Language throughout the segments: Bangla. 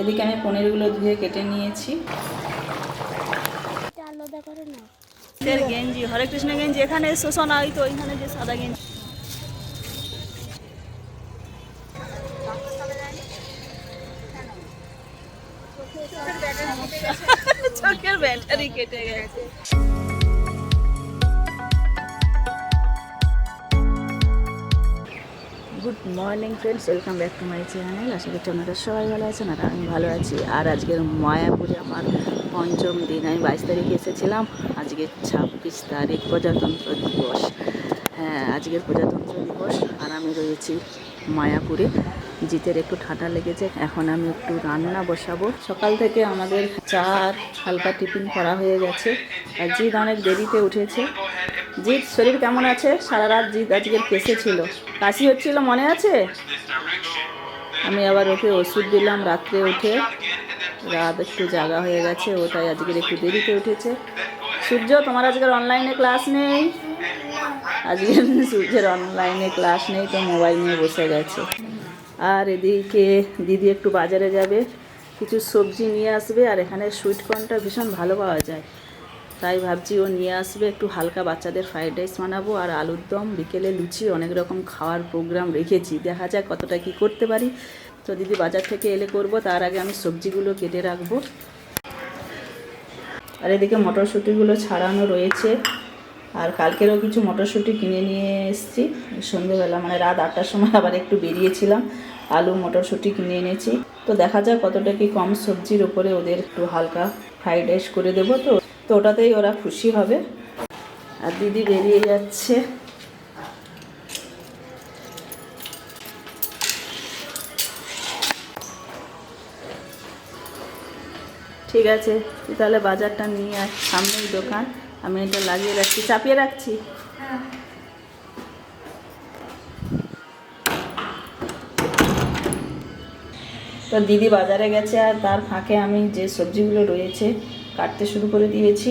এদিকে আমি পনিরগুলো ধুয়ে কেটে নিয়েছি। আলাদা করে না এর গেঞ্জি হরে কৃষ্ণ গেঞ্জি এখানে শোষণ হয় তো ওইখানে যে সাদা গেঞ্জি। চোখের ব্যাটারি কেটে গেছে। Good morning friends, welcome back to my channel. আশা করছি আপনারা সবাই ভালো আছেন আর আমি ভালো আছি। আর আজকের মায়াপুরে আমার পঞ্চম দিন, আমি বাইশ তারিখে এসেছিলাম। আজকে ছাব্বিশ তারিখ প্রজাতন্ত্র দিবস। হ্যাঁ আজকের প্রজাতন্ত্র দিবস আর আমি রয়েছি মায়াপুরে। জিতের একটু ঠান্ডা লেগেছে, এখন আমি একটু রান্না বসাবো। সকাল থেকে আমাদের চা আর হালকা টিফিন করা হয়ে গেছে। আর জিৎ অনেক দেরিতে উঠেছে। জিৎ, শরীর কেমন আছে? সারা রাত জিৎ আজকের কেসে ছিল। কাশি হচ্ছিল, মনে আছে? আমি আবার ওকে ওষুধ দিলাম রাত্রে উঠে। রাত একটু জাগা হয়ে গেছে, ওটাই আজকের একটু দেরিতে উঠেছে। সূর্য, তোমার আজকের অনলাইনে ক্লাস নেই? আজকে সূর্যের অনলাইনে ক্লাস নেই, তো মোবাইল নিয়ে বসে গেছে। আর এদিকে দিদি একটু বাজারে যাবে। কিছু সবজি নিয়ে আসবে, আর এখানে সুইট কর্নটা ভীষণ ভালো পাওয়া যায়। তাই ভাবছি ও নিয়ে আসবে। একটু হালকা বাচ্চাদের ফ্রাইড রাইস বানাবো আর আলুর দম, বিকেলে লুচি, অনেক রকম খাওয়ার প্রোগ্রাম রেখেছি। দেখা যাক কতটা কি করতে পারি। তো দিদি বাজার থেকে এলে করব, তার আগে আমি সবজিগুলো কেটে রাখব। আর এদিকে মটরশুঁটিগুলো ছাড়ানো রয়েছে। আর কালকেরও কিছু মটরশুঁটি কিনে নিয়ে এসেছি। সন্ধ্যেবেলা মানে রাত আটটার সময় আবার একটু বেরিয়েছিলাম, আলু, মটরশুঁটি কিনে এনেছি। তো দেখা যাক কতটা কি কম সবজির ওপরে ওদের একটু হালকা ফ্রাইড রাইস করে দেবো তো। তো ওটাতেই ওরা খুশি হবে। আর দিদি বেরিয়ে যাচ্ছে। ঠিক আছে, তুই তাহলে বাজারটা নিয়ে আস সামনেই দোকান। আমি এটা লাগিয়ে রাখছি। চাপিয়ে রাখছি? তো দিদি বাজারে গেছে আর তার ফাঁকে আমি যে সবজিগুলো রয়েছে কাটতে শুরু করে দিয়েছি।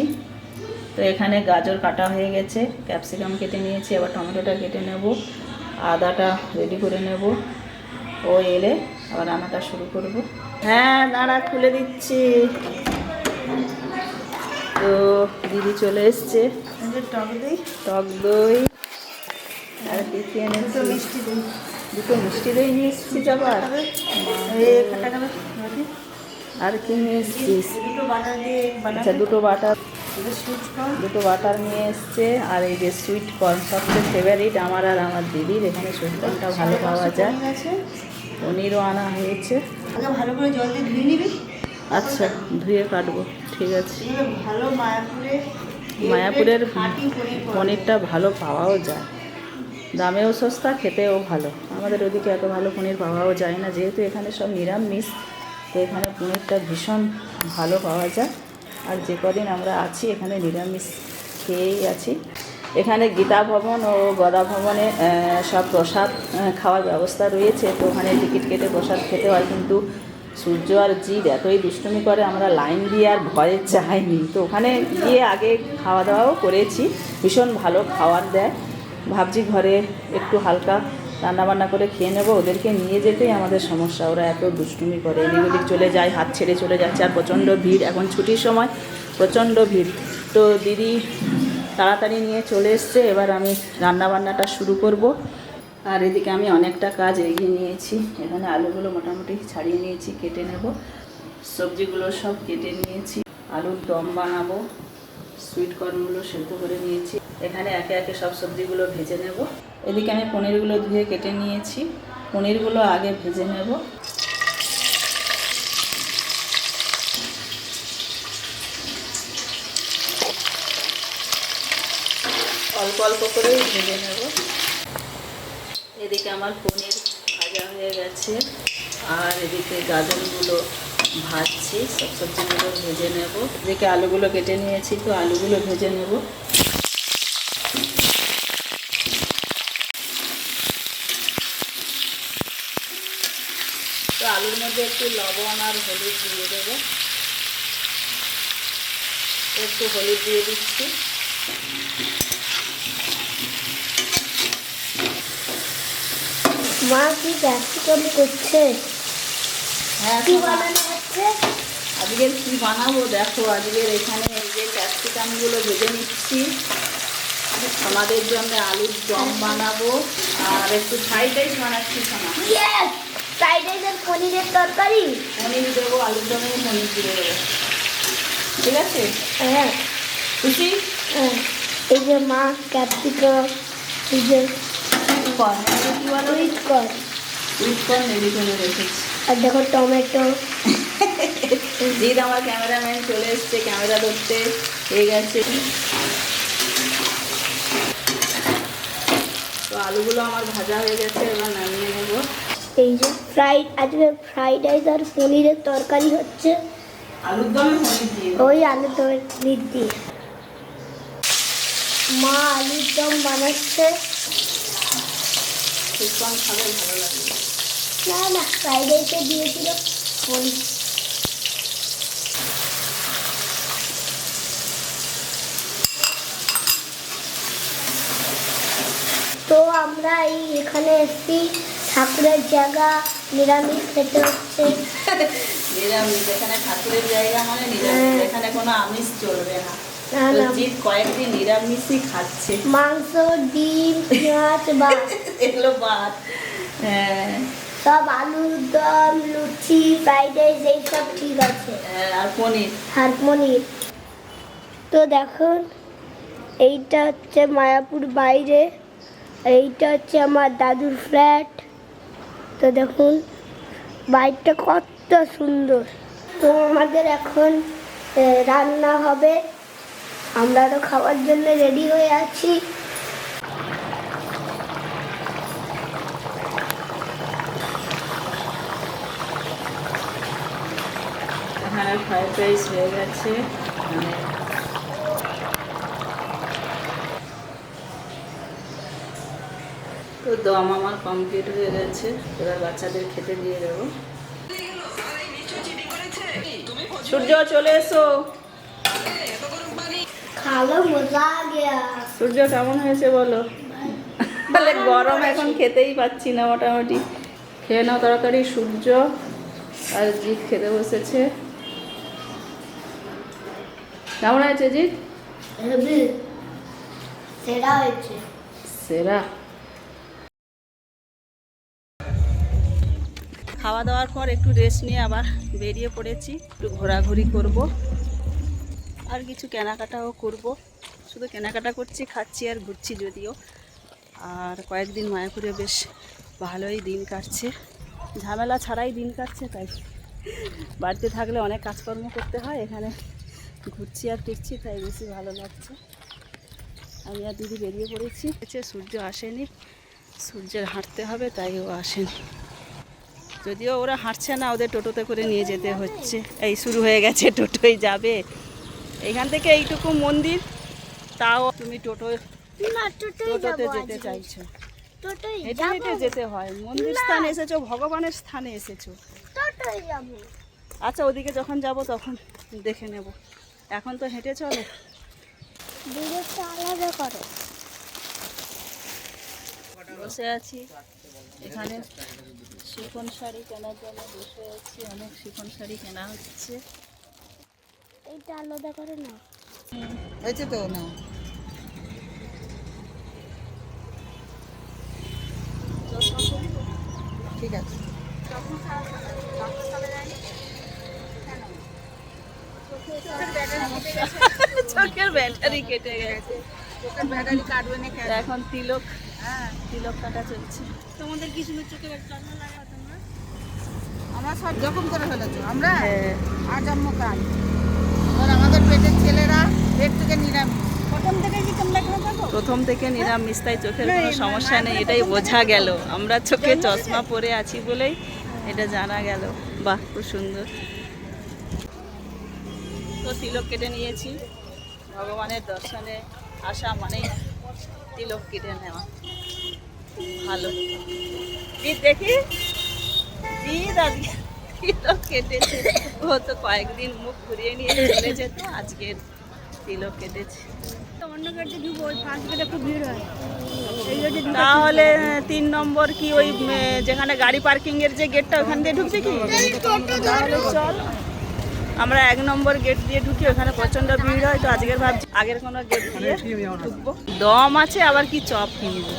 তো এখানে গাজর কাটা হয়ে গেছে ক্যাপসিকাম কেটে নিয়েছি আবার টমেটোটা কেটে নেব আদাটা রেডি করে নেব। ও এলে আবার রান্নাটা শুরু করব। হ্যাঁ দাঁড়া খুলে দিচ্ছি। তো দিদি চলে এসছে। টক দই? টক দই। আর কি। এনেছি মিষ্টি দই। দুটো মিষ্টি দই নিয়ে এসেছিস আবার। আর কি নিয়ে এসছিস আচ্ছা দুটো বাটার। দুটো বাটার নিয়ে এসছে, আর এই যে সুইট কর্ন সবচেয়ে ফেভারিট আমার আর আমার দিদির, এখানে সুইট কর্নটা ভালো পাওয়া যায়। পনিরও আনা হয়েছে। ভালো করে জল দিয়ে ধুয়ে নিবি আচ্ছা ধুয়ে কাটবো, ঠিক আছে। ভালো মায়াপুরে মায়াপুরের পনিরটা ভালো পাওয়াও যায়। দামেও সস্তা, খেতেও ভালো। আমাদের ওদিকে এত ভালো পনির পাওয়াও যায় না, যেহেতু এখানে সব নিরামিষ। তো এখানে পনিরটা ভীষণ ভালো পাওয়া যায়। আর যে কদিন আমরা আছি, এখানে নিরামিষ খেয়েই আছি। এখানে গীতা ভবন ও গদা ভবনে সব প্রসাদ খাওয়ার ব্যবস্থা রয়েছে। তো ওখানে টিকিট কেটে প্রসাদ খেতে হয়, কিন্তু সূর্য আর জিৎ এতই দুষ্টুমি করে, আমরা লাইন দিয়ে আর ভয়ে চাইনি তো ওখানে গিয়ে আগে খাওয়া দাওয়াও করেছি। ভীষণ ভালো খাবার দেয়। ভাবছি ঘরে একটু হালকা রান্নাবান্না করে খেয়ে নেব, ওদেরকে নিয়ে যেতেই আমাদের সমস্যা। ওরা এত দুষ্টুমি করে, এদিক ওদিক চলে যায়, হাত ছেড়ে চলে যাচ্ছে, আর প্রচণ্ড ভিড়। এখন ছুটির সময়, প্রচণ্ড ভিড়। তো দিদি তাড়াতাড়ি নিয়ে চলে এসছে, এবার আমি রান্নাবান্নাটা শুরু করব। আর এদিকে আমি অনেকটা কাজ এগিয়ে নিয়েছি। এখানে আলুগুলো মোটামুটি ছাড়িয়ে নিয়েছি, কেটে নেব। সবজিগুলো সব কেটে নিয়েছি। আলুর দম বানাবো সুইট কর্নগুলো সেদ্ধ করে নিয়েছি। এখানে একে একে সব সবজিগুলো ভেজে নেব। এদিকে আমি পনিরগুলো ধুয়ে কেটে নিয়েছি। পনিরগুলো আগে ভেজে নেব। অল্প অল্প করেই ভেজে নেব। এদিকে আমার পনির ভাজা হয়ে গেছে। আর এদিকে গাজরগুলো ভাজছি। সব সবজিগুলো ভেজে নেব। এদিকে আলুগুলো কেটে নিয়েছি তো আলুগুলো ভেজে নেব তো আলুর মধ্যে একটু লবণ আর হলুদ দিয়ে দেবো। একটু হলুদ দিয়ে দিচ্ছি। মা কি ক্যাপসিকাম করছে? হ্যাঁ কি বানানো হচ্ছে? আজকের কি বানাবো দেখো আজকের এখানে এই যে ক্যাপসিকামগুলো ভেজে নিচ্ছি। আমাদের জন্য আলুর দম বানাবো। আর একটু ফ্রাইড রাইস বানাচ্ছি সোনা রাইস আর পনিরের তরকারি? পনির দেবো আলুর দমে পনির দিয়ে দেবো। ঠিক আছে? হ্যাঁ। খুশি? হ্যাঁ। এই যে মা ক্যাপসিকাম এই যে কর? কি বলো? সুইট কর্ন রেখেছি। আর দেখো টমেটো। জিৎ আমার ক্যামেরাম্যান চলে এসছে ক্যামেরা ধরতে। হয়ে গেছে। তো আলুগুলো আমার ভাজা হয়ে গেছে এবার নামিয়ে নেব। এই যে ফ্রাইড আজকে ফ্রাইড রাইস আর পনিরের তরকারি হচ্ছে। আলুর দমে পনির দিয়ে ওই মা আলুর দম বানাচ্ছে। না না ফ্রাইড রাইসে দিয়েছিল পনির। তো আমরা এই এখানে এসেছি। ঠাকুরের জায়গা নিরামিষ খেতে হচ্ছে। নিরামিষ এখানে ঠাকুরের জায়গা মানে নিরামিষ হ্যাঁ। এখানে কোনো আমিষ চলবে না। কয়েকদিন নিরামিষই খাচ্ছে। মাংস ডিম পেঁয়াজ বা এগুলো বাদ হ্যাঁ। সব আলুর দম লুচি ফ্রাইড রাইস এইসব ঠিক আছে। হ্যাঁ, আর পনির। আর পনির। তো দেখুন এইটা হচ্ছে মায়াপুর বাইরে এইটা হচ্ছে আমার দাদুর ফ্ল্যাট তো দেখুন বাড়িটা কত সুন্দর। তো আমাদের এখন রান্না হবে। আমরা তো খাওয়ার জন্য রেডি হয়ে আছি। এখানে ফ্রাইড রাইস হয়ে গেছে মানে তো দম আমার কমপ্লিট হয়ে গেছে। এবার বাচ্চাদের খেতে দিয়ে দেবো। সূর্য চলে এসো। সূর্য কেমন হয়েছে বলো? তাহলে গরম এখন খেতেই পাচ্ছি না মোটামুটি। খেয়ে নাও তাড়াতাড়ি সূর্য। আর জিৎ খেতে বসেছে। কেমন হয়েছে জিৎ? সেরা হয়েছে। সেরা। খাওয়া দাওয়ার পর একটু রেস্ট নিয়ে আবার বেরিয়ে পড়েছি। একটু ঘোরাঘুরি করব। আর কিছু কেনাকাটাও করব। শুধু কেনাকাটা করছি, খাচ্ছি আর ঘুরছি যদিও। আর কয়েকদিন মায়াপুরে বেশ ভালোই দিন কাটছে। ঝামেলা ছাড়াই দিন কাটছে, তাই বাড়িতে থাকলে অনেক কাজকর্ম করতে হয়, এখানে ঘুরছি আর ফিরছি, তাই বেশি ভালো লাগছে। আমি আর দিদি বেরিয়ে পড়েছি। সূর্য আসেনি। সূর্যের হাঁটতে হবে, তাই ও আসেনি। যদিও ওরা হাঁটছে না ওদের টোটোতে করে নিয়ে যেতে হচ্ছে। এই শুরু হয়ে গেছে টোটোই যাবে। এখান থেকে এইটুকু মন্দির তাও তুমি টোটো টোটোতে যেতে। চাইছো। হেঁটে হেঁটে যেতে হয়। মন্দির স্থানে এসেছ ভগবানের স্থানে এসেছ। আচ্ছা ওদিকে যখন যাব তখন দেখে নেব। এখন তো হেঁটে চলো। বসে আছি। এখানে শিফন শাড়ি কেনার জন্য বসে আছি অনেক শিফন শাড়ি কেনা হচ্ছে। এইটা আলাদা করে না হয়েছে তো না ঠিক আছে। চোখের ব্যাটারি কেটে গেছে। চোখের ব্যাটারি কাটবে না কেন? এখন তিলক তিলক কাটা চলছে। তোমাদের চোখে আমরা সব জখম করে ফেলেছো আমরা? হ্যাঁ। আজম্ম কাজ আর আমাদের পেটের ছেলেরা পেট থেকে নিরামিষ। প্রথম থেকে কি তোমরা প্রথম থেকে নিরামিষ তাই চোখের কোনো সমস্যা নেই এটাই বোঝা গেল। আমরা চোখে চশমা পরে আছি বলেই এটা জানা গেল। বাহ খুব সুন্দর। তো তিলক কেটে নিয়েছি। ভগবানের দর্শনে আসা মানেই তিলক কেটে নেওয়া। ভালো। জিৎ দেখি। জিৎ আজকে তিলক কেটেছে? ও তো কয়েকদিন মুখ ঘুরিয়ে নিয়ে চলে যেত আজকের তিলক কেটেছে। হয় তাহলে তিন নম্বর কি ওই যেখানে গাড়ি পার্কিং এর যে গেটটা ওখান দিয়ে ঢুকছে কি? চল। আমরা এক নম্বর গেট দিয়ে ঢুকি ওখানে প্রচণ্ড ভিড় হয় তো আজকের ভাবছি আগের কোনো গেট দিয়ে ঢুকবো। দম আছে আবার কি চপ কিনবো?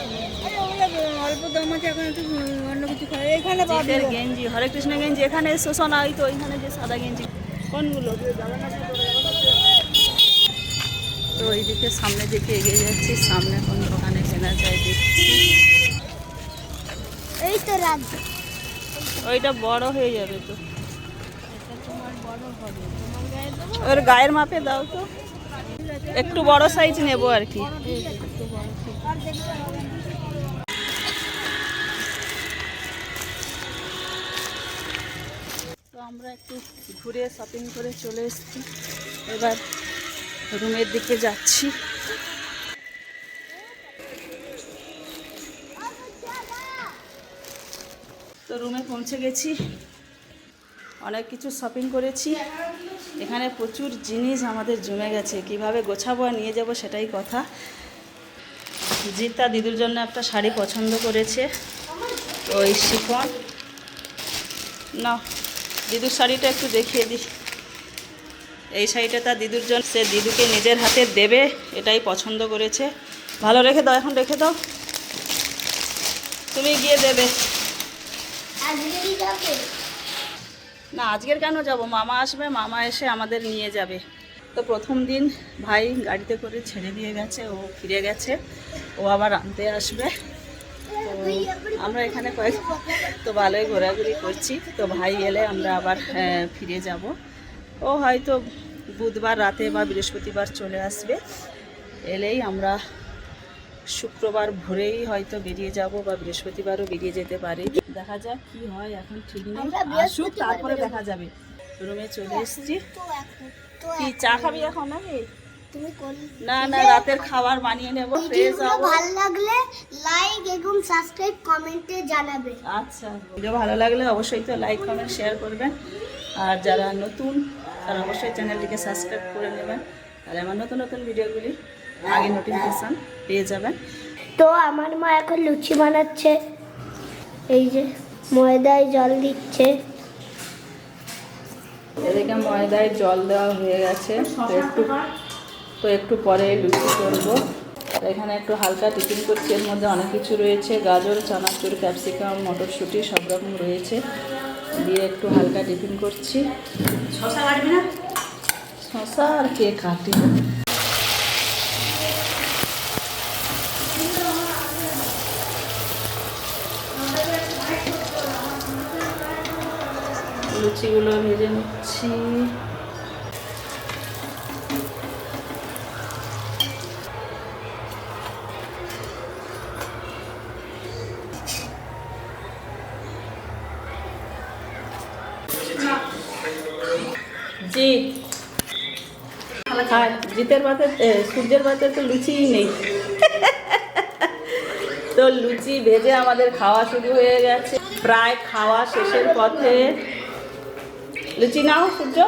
গেঞ্জি হরে কৃষ্ণ গেঞ্জি এখানে শোষণ হয় তো ওইখানে যে সাদা গেঞ্জি। কোনগুলো? তো সামনে দিকে এগিয়ে যাচ্ছি সামনে কোন দোকানে কেনা যায় দেখছি। এই তো রাজ্য ওইটা বড় হয়ে যাবে তো। ওর গায়ের মাপে দাও তো। একটু বড় সাইজ নেব আর কি। আমরা একটু ঘুরে শপিং করে চলে এসেছি। এবার রুমের দিকে যাচ্ছি। তো রুমে পৌঁছে গেছি। অনেক কিছু শপিং করেছি। এখানে প্রচুর জিনিস আমাদের জমে গেছে। কীভাবে গোছাবো আর নিয়ে যাব সেটাই কথা। জিতা দিদুর জন্য একটা শাড়ি পছন্দ করেছে। ওই শিফন। না, দিদুর শাড়িটা একটু দেখিয়ে দিই। এই শাড়িটা তার দিদুর জন্য, সে দিদুকে নিজের হাতে দেবে, এটাই পছন্দ করেছে। ভালো রেখে দাও, এখন রেখে দাও। তুমি গিয়ে দেবে। না, আজকের কেন যাব? মামা আসবে, মামা এসে আমাদের নিয়ে যাবে। তো প্রথম দিন ভাই গাড়িতে করে ছেড়ে দিয়ে গেছে, ও ফিরে গেছে, ও আবার আনতে আসবে। আমরা এখানে কয়েক তো ভালোই ঘোরাঘুরি করছি। তো ভাই এলে আমরা আবার ফিরে যাব। ও হয়তো বুধবার রাতে বা বৃহস্পতিবার চলে আসবে। এলেই আমরা শুক্রবার ভোরেই হয়তো বেরিয়ে যাব বা বৃহস্পতিবারও বেরিয়ে যেতে পারি। দেখা যাক কি হয় এখন ঠিক নেই। আসুক তারপরে দেখা যাবে। রুমে চলে এসেছি। কি চা খাবি এখন নাকি? তুমি না না রাতের খাবার বানিয়ে নেব ফ্রেশ হব ভালো লাগলে লাইক এবং সাবস্ক্রাইব কমেন্টে জানাবে। আচ্ছা ভিডিও ভালো লাগলে অবশ্যই তো লাইক কমেন্ট শেয়ার করবেন। আর যারা নতুন তারা অবশ্যই চ্যানেলটিকে সাবস্ক্রাইব করে নেবেন। আর আমার নতুন নতুন ভিডিওগুলি আগে নোটিফিকেশান পেয়ে যাবেন। তো আমার মা এখন লুচি বানাচ্ছে। এই যে ময়দায় জল দিচ্ছে। এদিকে ময়দায় জল দেওয়া হয়ে গেছে। তো একটু তো একটু পরে লুচি করব। এখানে একটু হালকা টিফিন করছি এর মধ্যে অনেক কিছু রয়েছে। গাজর চানাচুর ক্যাপসিকাম মটরশুঁটি সব রকম রয়েছে। দিয়ে একটু হালকা টিফিন করছি। শশা কাটবি না? শশা আর কে কাটি লুচিগুলো ভেজে নিচ্ছি। জিৎ আর জিতের এ, সূর্যের পাতে তো লুচিই নেই। তো লুচি ভেজে আমাদের খাওয়া শুরু হয়ে গেছে। প্রায় খাওয়া শেষের পথে লুচি নাও সূর্য।